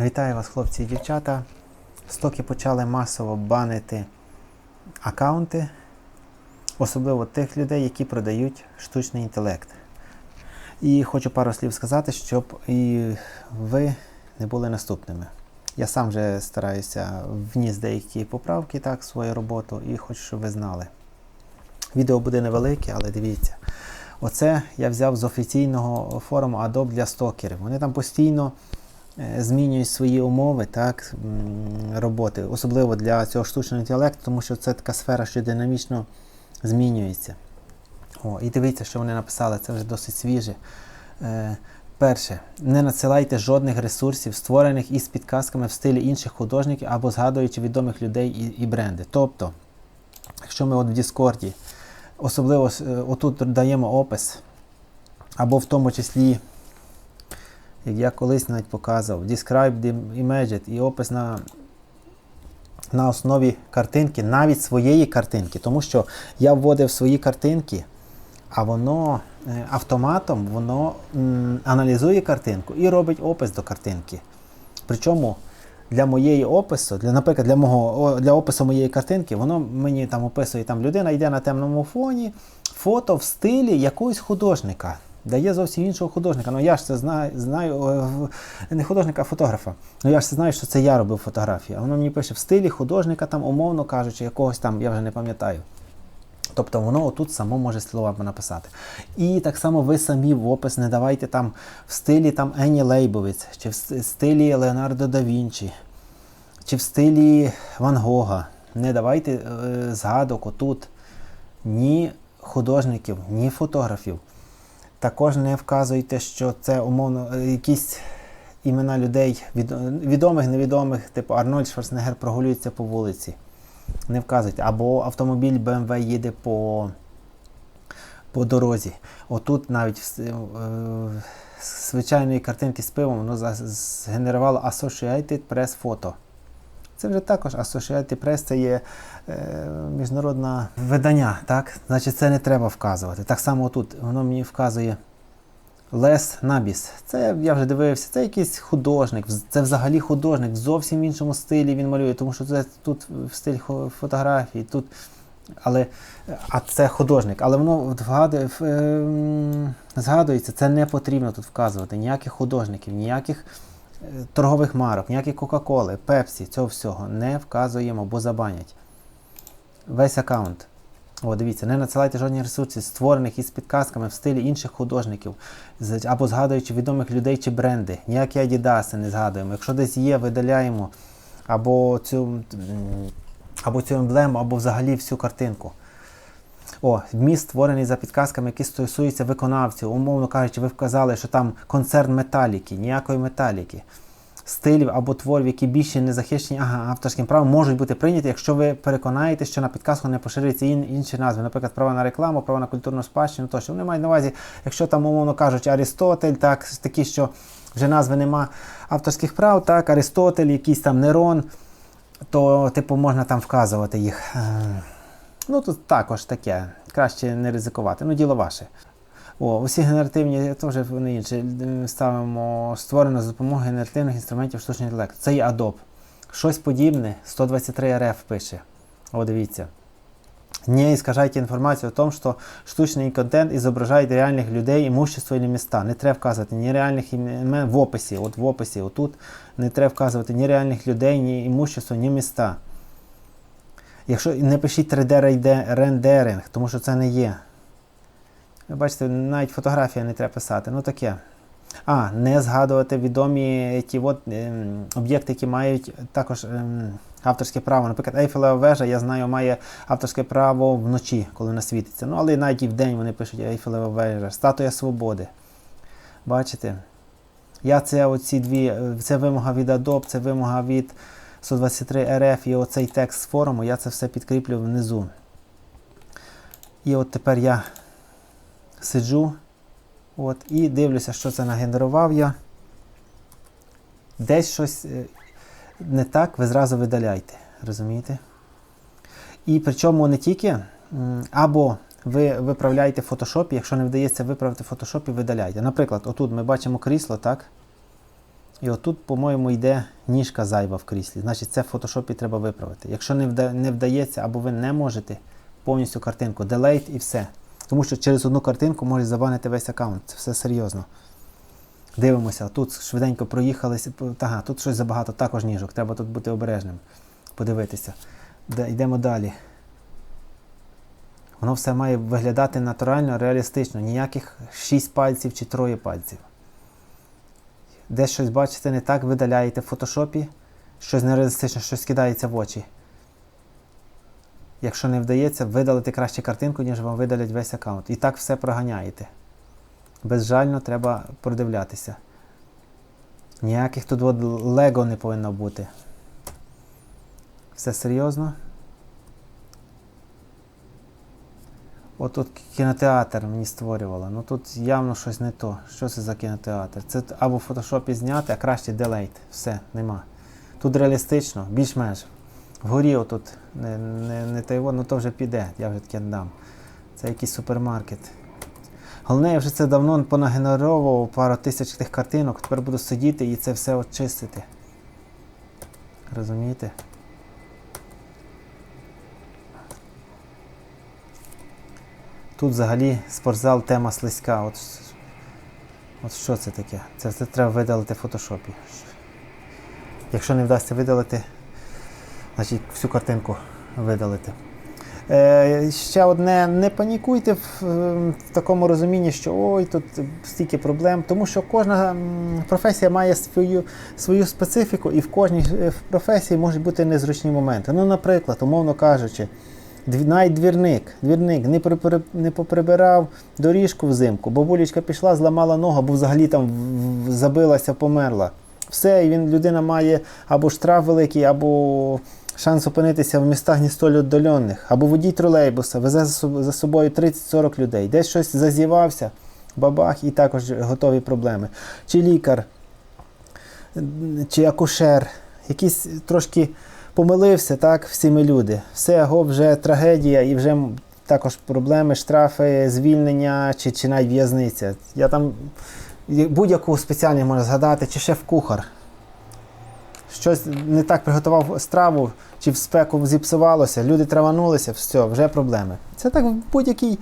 Вітаю вас, хлопці і дівчата. Стоки почали масово банити аккаунти, особливо тих людей, які продають штучний інтелект. І хочу пару слів сказати, щоб і ви не були наступними. Я сам вже стараюся вніс деякі поправки так, в свою роботу і хочу, щоб ви знали. Відео буде невелике, але дивіться. Оце я взяв з офіційного форуму Adobe для стокерів. Вони там постійно змінюють свої умови так, роботи, особливо для цього штучного інтелекту, тому що це така сфера, що динамічно змінюється. О, і дивіться, що вони написали, це вже досить свіже. Е, перше, не надсилайте жодних ресурсів, створених із підказками в стилі інших художників або згадуючи відомих людей і, і бренди. Тобто, якщо ми от в Діскорді, особливо е, отут даємо опис, або в тому числі, як я колись навіть показував, Describe the image і опис на, на основі картинки, навіть своєї картинки, тому що я вводив свої картинки, а воно е, автоматом воно аналізує картинку і робить опис до картинки. Причому для моєї опису, для, наприклад, для мого для опису моєї картинки, воно мені там описує, там людина йде на темному фоні, фото в стилі якогось художника. Дає зовсім іншого художника. Ну я ж це знаю, знаю е, не художника, а фотографа. Ну я ж це знаю, що це я робив фотографії. А воно мені пише в стилі художника, там, умовно кажучи, якогось там, я вже не пам'ятаю. Тобто воно отут само може слова написати. І так само ви самі в опис не давайте там в стилі там Ені Лейбовиць, чи в стилі Леонардо да Вінчі, чи в стилі Ван Гога. Не давайте е, згадок отут ні художників, ні фотографів. Також не вказуйте, що це умовно е, якісь імена людей відомих, невідомих, типу Арнольд Шварценеггер прогулюється по вулиці. Не вказуйте. Або автомобіль BMW їде по, по дорозі. Отут навіть с- е, з звичайної картинки з пивом воно згенерувало Associated Press Photo. Це вже також Associated Press, це є е, міжнародне видання, так? Значить, це не треба вказувати. Так само тут воно мені вказує Лес Набіс. Це я вже дивився, це якийсь художник, це взагалі художник в зовсім іншому стилі він малює, тому що це тут стиль фотографії, тут. Але, а це художник, але воно вгадує, ем, згадується, це не потрібно тут вказувати. Ніяких художників, ніяких торгових марок, ніяких Кока-Коли, Пепсі, цього всього не вказуємо, бо забанять. Весь аккаунт. О, дивіться, не надсилайте жодні ресурси, створених із підказками в стилі інших художників, або згадуючи відомих людей чи бренди. Ніякі Adidas не згадуємо. Якщо десь є, видаляємо або цю, або цю емблему, або взагалі всю картинку. О, вміст створений за підказками, які стосуються виконавців. Умовно кажучи, ви вказали, що там концерн металіки, ніякої металіки. Стилів або творів, які більше не захищені ага, авторським правом, можуть бути прийняті, якщо ви переконаєтеся, що на підказку не поширюються ін- інші назви, наприклад, права на рекламу, права на культурну спадщину, тощо. Вони мають на увазі, якщо там, умовно кажучи, Арістотель, так, такі, що вже назви нема авторських прав, так, Аристотель, якийсь там Нерон, то, типу, можна там вказувати їх. Ну, тут також таке. Краще не ризикувати. Ну, діло ваше. О, усі генеративні, вже вони інші. Ставимо створено за допомогою генеративних інструментів штучного інтелекту. Це є Adobe. Щось подібне, 123 RF пише. О, дивіться. Не искажайте информацию о том, что штучный контент изображает реальных людей, имущество или места. Не треба вказувати ні реальних імен в описі. От в описі, отут не треба вказувати ні реальних людей, ні імущество, ні міста. Якщо не пишіть 3D-рендеринг, тому що це не є. Ви бачите, навіть фотографія не треба писати. Ну таке. А, не згадувати відомі ті от, ем, об'єкти, які мають також ем, авторське право. Наприклад, Ейфелева вежа, я знаю, має авторське право вночі, коли вона світиться. Ну, але навіть і вдень вони пишуть Ейфелева вежа, статуя свободи. Бачите? Я це оці дві, е, це вимога від Adobe, це вимога від 123 RF і оцей текст з форуму, я це все підкріплю внизу. І от тепер я сиджу от, і дивлюся, що це нагенерував я. Десь щось е, не так, ви зразу видаляйте. Розумієте? І причому не тільки, або ви виправляєте в фотошопі, якщо не вдається виправити в фотошопі, видаляйте. Наприклад, отут ми бачимо крісло, так? І отут, по-моєму, йде ніжка зайва в кріслі. Значить, це в фотошопі треба виправити. Якщо не, вда- не вдається або ви не можете повністю картинку, делейт і все. Тому що через одну картинку може забанити весь аккаунт. Це все серйозно. Дивимося, тут швиденько проїхалися. Ага, тут щось забагато, також ніжок. Треба тут бути обережним. Подивитися. Де, йдемо далі. Воно все має виглядати натурально, реалістично. Ніяких 6 пальців чи троє пальців. Десь щось бачите не так, видаляєте в фотошопі, щось нереалістичне, щось кидається в очі. Якщо не вдається, видалити краще картинку, ніж вам видалять весь аккаунт. І так все проганяєте. Безжально треба продивлятися. Ніяких тут лего не повинно бути. Все серйозно. От тут кінотеатр мені створювало. Ну тут явно щось не то. Що це за кінотеатр? Це або в фотошопі зняти, а краще делейт. Все, нема. Тут реалістично, більш-менш. Вгорі отут не, не, не та його, ну то вже піде, я вже таке дам. Це якийсь супермаркет. Головне, я вже це давно понагенеровував пару тисяч тих картинок, тепер буду сидіти і це все очистити. Розумієте? Тут взагалі спортзал тема слизька. От, от що це таке? Це, це треба видалити в фотошопі. Якщо не вдасться видалити, значить всю картинку видалити. Е, ще одне, не панікуйте в, е, в такому розумінні, що ой, тут стільки проблем, тому що кожна професія має свою, свою специфіку, і в кожній е, професії можуть бути незручні моменти. Ну, наприклад, умовно кажучи, навіть двірник, двірник не, припри- не поприбирав доріжку взимку, бабулечка пішла, зламала ногу, або взагалі там забилася, померла. Все, і він людина має або штраф великий, або шанс опинитися в містах не столь віддалених, або водій тролейбуса, везе за собою 30-40 людей, десь щось зазівався, бабах, і також готові проблеми. Чи лікар, чи акушер, якийсь трошки помилився, так, всі ми люди. Все, го, вже трагедія і вже також проблеми, штрафи, звільнення чи, чи навіть в'язниця. Я там будь-яку спеціальність можна згадати, чи шеф-кухар. Щось не так приготував страву, чи в спеку зіпсувалося, люди траванулися, все, вже проблеми. Це так в будь-якій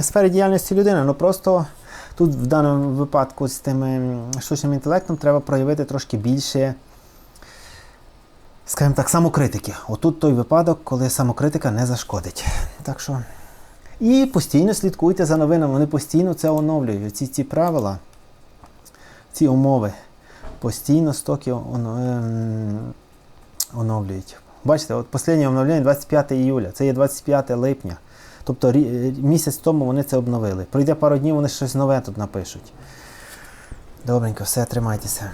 сфері діяльності людини. Ну просто тут в даному випадку з тим штучним інтелектом треба проявити трошки більше, скажімо так, самокритики. Отут той випадок, коли самокритика не зашкодить. Так що. І постійно слідкуйте за новинами, вони постійно це оновлюють. Ці, ці правила, ці умови постійно стоки ем, оновлюють. Бачите, от останнє оновлення 25 іюля, це є 25 липня. Тобто місяць тому вони це обновили. Пройде пару днів, вони щось нове тут напишуть. Добренько, все, тримайтеся.